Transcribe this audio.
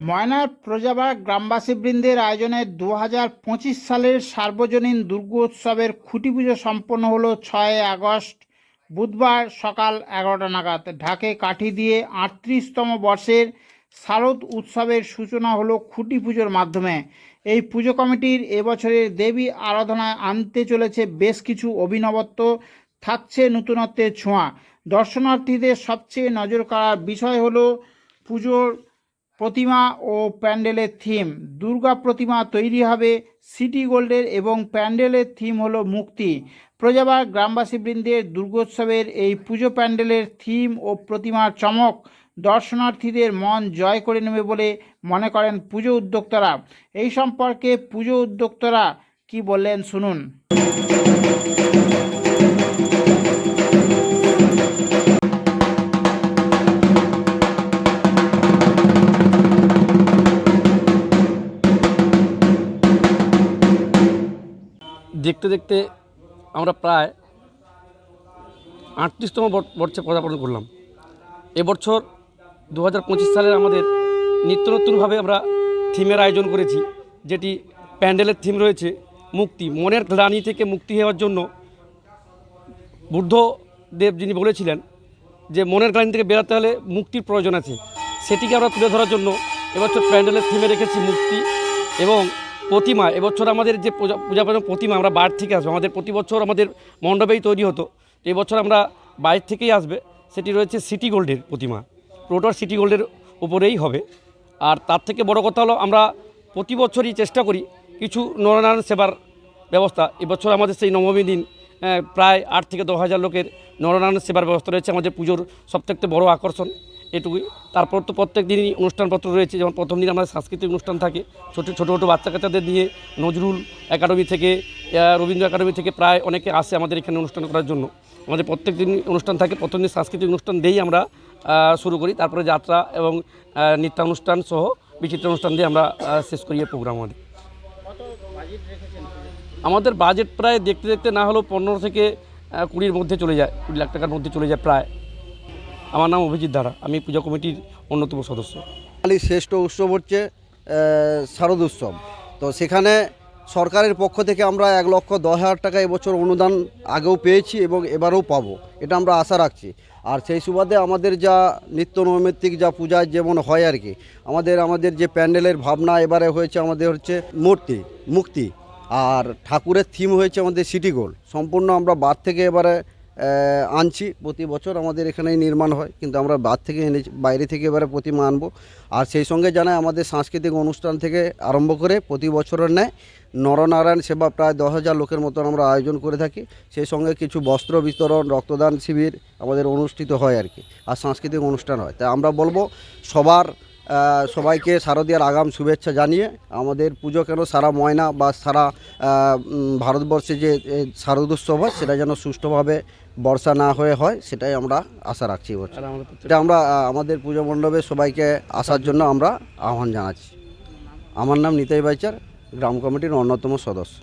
ময়নার প্রজাবার গ্রামবাসীবৃন্দের আয়োজনে দু পঁচিশ সালের সার্বজনীন দুর্গোৎসবের খুঁটি পুজো সম্পন্ন হলো ছয় আগস্ট। বুধবার সকাল এগারোটা নাগাদ ঢাকে কাঠি দিয়ে আটত্রিশতম বর্ষের শারদ উৎসবের সূচনা হলো খুঁটি পুজোর মাধ্যমে। এই পুজো কমিটির এবছরের দেবী আরাধনায় আনতে চলেছে বেশ কিছু অভিনবত্ব, থাকছে নতুনত্বের ছোঁয়া। দর্শনার্থীদের সবচেয়ে নজর কাড়ার বিষয় হলো পুজোর প্রতিমা ও প্যান্ডেলের থিম। দুর্গা প্রতিমা তৈরি হবে সিটি গোল্ডের এবং প্যান্ডেলের থিম হলো মুক্তি। প্রজাবার গ্রামবাসীবৃন্দের দুর্গোৎসবের এই পুজো প্যান্ডেলের থিম ও প্রতিমার চমক দর্শনার্থীদের মন জয় করে নেবে বলে মনে করেন পুজো উদ্যোক্তারা। এই সম্পর্কে পুজো উদ্যোক্তারা কি বললেন শুনুন। দেখতে দেখতে আমরা প্রায় আটত্রিশতম বর- বর্ষে পদার্পণ করলাম। এবছর দু হাজার পঁচিশ সালের আমাদের নিত্য নতুনভাবে আমরা থিমের আয়োজন করেছি, যেটি প্যান্ডেলের থিম রয়েছে, মুক্তি। মনের গ্লানি থেকে মুক্তি হওয়ার জন্য বুদ্ধদেব যিনি বলেছিলেন যে, মনের গ্লানি থেকে বেরোতে হলে মুক্তির প্রয়োজন আছে। সেটিকে আমরা তুলে ধরার জন্য এবছর প্যান্ডেলের থিমে রেখেছি মুক্তি এবং প্রতিমা, এবছর আমাদের যে পূজা প্রতিমা আমরা বাইরে থেকে আসব। আমাদের প্রতি বছর আমাদের মণ্ডপেই তৈরি হতো। তো এবছর আমরা বাইরে থেকেই আসবে। সেটি রয়েছে সিটি গোল্ডের প্রতিমা। পুরোটা সিটি গোল্ডের উপরেই হবে। আর তার থেকে বড় কথা হলো, আমরা প্রতি বছরই চেষ্টা করি কিছু নরনারায়ণ সেবার ব্যবস্থা। এবছর আমাদের সেই নবমী দিন প্রায় আট থেকে দশ হাজার লোকের নরনারায়ণ সেবার ব্যবস্থা রয়েছে। আমাদের পুজোর সবথেকে বড় আকর্ষণ। এটুকুই তারপর তো প্রত্যেক দিনই অনুষ্ঠানপত্র রয়েছে, যেমন প্রথম দিন আমাদের সাংস্কৃতিক অনুষ্ঠান থাকে, ছোটো ছোটো ছোটো বাচ্চা কাচ্চাদের নিয়ে নজরুল একাডেমি থেকে রবীন্দ্র একাডেমি থেকে প্রায় অনেকে আসে আমাদের এখানে অনুষ্ঠান করার জন্য। আমাদের প্রত্যেক দিন অনুষ্ঠান থাকে, প্রথম দিন সাংস্কৃতিক অনুষ্ঠান দিয়েই আমরা শুরু করি। তারপরে যাত্রা এবং নৃত্যানুষ্ঠান সহ বিচিত্র অনুষ্ঠান দিয়ে আমরা শেষ করি এই প্রোগ্রাম আমাদের। আমাদের বাজেট প্রায় দেখতে দেখতে না হলেও পনেরো থেকে কুড়ির মধ্যে চলে যায়, কুড়ি লাখ টাকার মধ্যে চলে যায় প্রায়। আমার নাম অভিজিৎ ধারা। আমি পূজা কমিটির অন্যতম সদস্য। বাঙালির শ্রেষ্ঠ উৎসব হচ্ছে শারদ উৎসব। তো সেখানে সরকারের পক্ষ থেকে আমরা এক লক্ষ দশ হাজার টাকা এবছর অনুদান আগেও পেয়েছি এবং এবারেও পাবো। এটা আমরা আশা রাখছি। আর সেই সুবাদে আমাদের যা নিত্য নৈমিত্তিক যা পূজায় যেমন হয় আর কি, আমাদের আমাদের যে প্যান্ডেলের ভাবনা এবারে হয়েছে আমাদের হচ্ছে মূর্তি, মুক্তি। আর ঠাকুরের থিম হয়েছে আমাদের সিটি গোল্ড সম্পূর্ণ আমরা বার থেকে এবারে আনছি। প্রতি বছর আমাদের এখানেই নির্মাণ হয়, কিন্তু আমরা বাদ থেকে এনে বাইরে থেকে এবারে প্রতিমা আনব। আর সেই সঙ্গে জানাই, আমাদের সাংস্কৃতিক অনুষ্ঠান থেকে আরম্ভ করে প্রতি বছরের ন্যায় নরনারায়ণ সেবা প্রায় দশ হাজার লোকের মতন আমরা আয়োজন করে থাকি। সেই সঙ্গে কিছু বস্ত্র বিতরণ, রক্তদান শিবির আমাদের অনুষ্ঠিত হয় আর কি, আর সাংস্কৃতিক অনুষ্ঠান হয়। তাই আমরা বলব, সবার সবাইকে শারদীয়ার আগাম শুভেচ্ছা জানিয়ে আমাদের পুজো কেন সারা ময়না বা সারা ভারতবর্ষে যে এ, শারদোৎসব হয় সেটা যেন সুষ্ঠুভাবে বর্ষা না হয়ে হয় সেটাই আমরা আশা রাখছি এবছর এটা আমরা আমাদের পুজো মণ্ডপে সবাইকে আসার জন্য আমরা আহ্বান জানাচ্ছি। আমার নাম নিতাই বাইচার গ্রাম কমিটির অন্যতম সদস্য।